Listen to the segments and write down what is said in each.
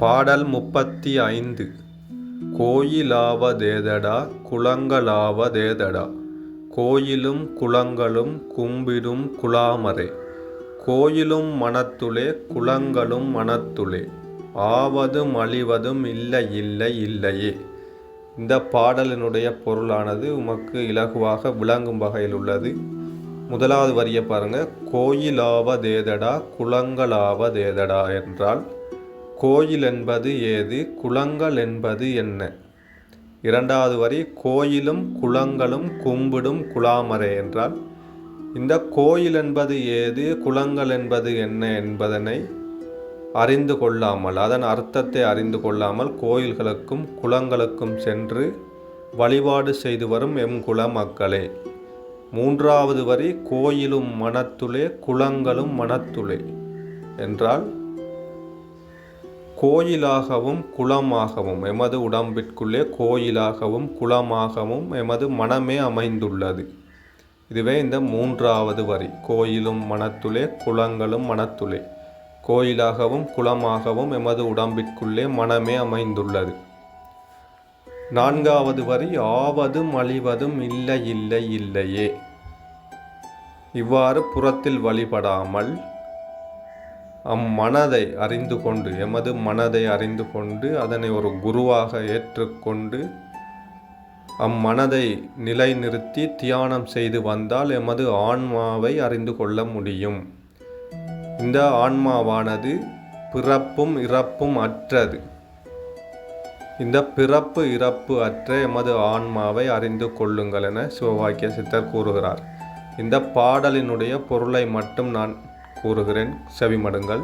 பாடல் முப்பத்தி ஐந்து. கோயிலாவதேதடா குளங்களாவதேதடா. கோயிலும் குளங்களும் கும்பிடும் குலாமரே கோயிலும் மனத்துளே குளங்களும் மனத்துளே ஆவதும் அழிவதும் இல்லை இல்லை இல்லையே. இந்த பாடலினுடைய பொருளானது உமக்கு இலகுவாக விளங்கும் வகையில் உள்ளது. முதலாவது வரியை பாருங்க. கோயிலாவதேதடா குளங்களாவதேதடா என்றால் கோயில் என்பது ஏது குளங்கள் என்பது என்ன? இரண்டாவது வரி கோயிலும் குளங்களும் கும்பிடும் குலாமரே என்றால் இந்த கோயில் என்பது ஏது குளங்கள் என்பது என்ன என்பதனை அறிந்து கொள்ளாமல் அதன் அர்த்தத்தை அறிந்து கொள்ளாமல் கோயில்களுக்கும் குளங்களுக்கும் சென்று வழிபாடு செய்து வரும் எம் குல மக்களே. மூன்றாவது வரி கோயிலும் மனத்துளே குளங்களும் மனத்துளே என்றால் கோயிலாகவும் குளமாகவும் எமது உடம்பிற்குள்ளே கோயிலாகவும் குளமாகவும் எமது மனமே அமைந்துள்ளது. இதுவே இந்த மூன்றாவது வரி. கோயிலும் மனத்துளே குளங்களும் மனத்துளே. கோயிலாகவும் குளமாகவும் எமது உடம்பிற்குள்ளே மனமே அமைந்துள்ளது. நான்காவது வரி. ஆவதும் அழிவதும் இல்லை இல்லை இல்லையே. இவ்வாறு புறத்தில் வழிபடாமல் அம்மனதை அறிந்து கொண்டு எமது மனதை அறிந்து கொண்டு அதனை ஒரு குருவாக ஏற்றுக்கொண்டு அம்மனதை நிலைநிறுத்தி தியானம் செய்து வந்தால் எமது ஆன்மாவை அறிந்து கொள்ள முடியும். இந்த ஆன்மாவானது பிறப்பும் இறப்பும் அற்றது. இந்த பிறப்பு இறப்பு அற்ற எமது ஆன்மாவை அறிந்து கொள்ளுங்கள் என சிவவாக்கிய சித்தர் கூறுகிறார். இந்த பாடலினுடைய பொருளை மட்டும் நான் கூறுகிறேன். செவிமடுங்கள்.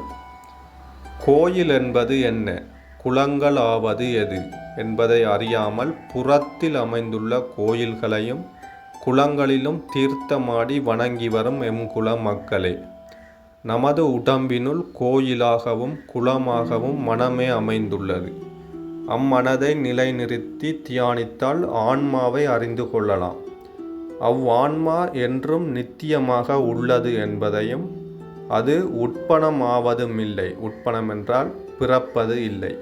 கோயில் என்பது என்ன? குளங்கள் ஆவது எது? என்பதை அறியாமல் புறத்தில் அமைந்துள்ள கோயில்களையும் குளங்களிலும் தீர்த்தமாடி வணங்கி வரும் எம் குல மக்களே நமது உடம்பினுள் கோயிலாகவும் குளமாகவும் மனமே அமைந்துள்ளது. அம்மனதை நிலைநிறுத்தி தியானித்தால் ஆன்மாவை அறிந்து கொள்ளலாம். அவ்வான்மா என்றும் நித்தியமாக உள்ளது என்பதையும் அது உட்பணம் ஆவதும் இல்லை உட்பணம் என்றால் பிறப்பது இல்லை.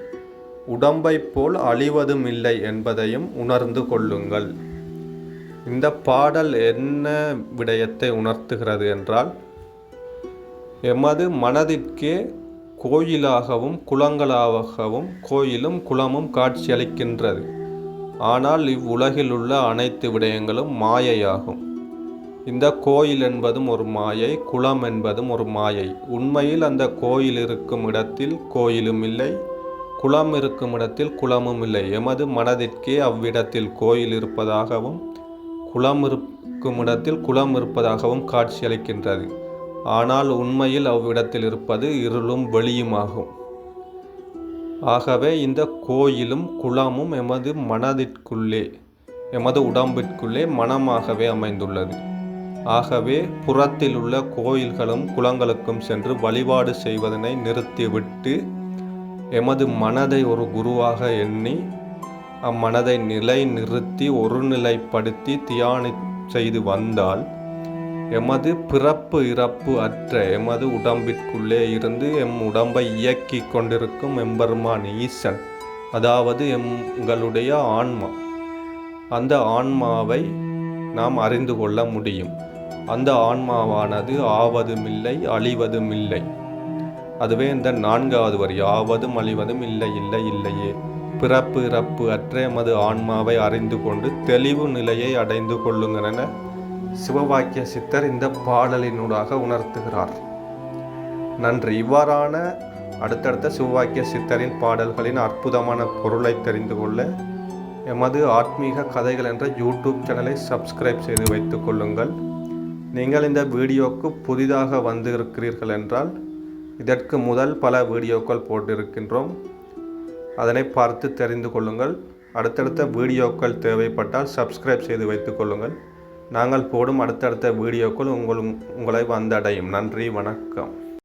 உடம்பை போல் அழிவதும் இல்லை என்பதையும் உணர்ந்து கொள்ளுங்கள். இந்த பாடல் என்ன விடயத்தை உணர்த்துகிறது என்றால் எமது மனதிற்கே கோயிலாகவும் குளங்களாகவும் கோயிலும் குளமும் காட்சியளிக்கின்றது. ஆனால் இவ்வுலகில் உள்ள அனைத்து விடயங்களும் மாயையாகும். இந்த கோயில் என்பதும் ஒரு மாயை குளம் என்பதும் ஒரு மாயை. உண்மையில் அந்த கோயில் இருக்கும் இடத்தில் கோயிலும் இல்லை குளம் இருக்கும் இடத்தில் குளமும் இல்லை. எமது மனதிற்கே அவ்விடத்தில் கோயில் இருப்பதாகவும் குளம் இருக்கும் இடத்தில் குளம் இருப்பதாகவும் காட்சியளிக்கின்றது ஆனால் உண்மையில் அவ்விடத்தில் இருப்பது இருளும் வெளியுமாகும் ஆகவே இந்த கோயிலும் குளமும் எமது மனதிற்குள்ளே எமது உடம்பிற்குள்ளே மனமாகவே அமைந்துள்ளது. ஆகவே புறத்தில் உள்ள கோயில்களும் குளங்களுக்கும் சென்று வழிபாடு செய்வதனை நிறுத்திவிட்டு எமது மனதை ஒரு குருவாக எண்ணி அம்மனதை நிலை நிறுத்தி ஒருநிலைப்படுத்தி தியானி செய்து வந்தால் எமது பிறப்பு இறப்பு அற்ற எமது உடம்பிற்குள்ளே இருந்து எம் உடம்பை இயக்கி கொண்டிருக்கும் எம்பெருமான் ஈசன் அதாவது எங்களுடைய ஆன்மா அந்த ஆன்மாவை நாம் அறிந்து கொள்ள முடியும். அந்த ஆன்மாவானது ஆவதுமில்லை அழிவதுமில்லை. அதுவே இந்த நான்காவது வரி ஆவதும் அழிவதும் இல்லை இல்லை இல்லையே. பிறப்பு இறப்பு அற்ற எமது ஆன்மாவை அறிந்து கொண்டு தெளிவு நிலையை அடைந்து கொள்ளுங்கள் என சிவவாக்கிய சித்தர் இந்த பாடலினூடாக உணர்த்துகிறார். நன்றி. இவ்வாறான அடுத்தடுத்த சிவவாக்கிய சித்தரின் பாடல்களின் அற்புதமான பொருளை தெரிந்து கொள்ள எமது ஆத்மீக கதைகள் என்ற யூடியூப் சேனலை சப்ஸ்கிரைப் செய்து வைத்துக் கொள்ளுங்கள். நீங்கள் இந்த வீடியோக்கு புதிதாக வந்து இருக்கிறீர்கள் என்றால் இதற்கு முதல் பல வீடியோக்கள் போட்டிருக்கின்றோம். அதனை பார்த்து தெரிந்து கொள்ளுங்கள். அடுத்தடுத்த வீடியோக்கள் தேவைப்பட்டால் சப்ஸ்கிரைப் செய்து வைத்துக் கொள்ளுங்கள். நாங்கள் போடும் அடுத்தடுத்த வீடியோக்கள் உங்கள் உங்களை வந்தடையும். நன்றி வணக்கம்.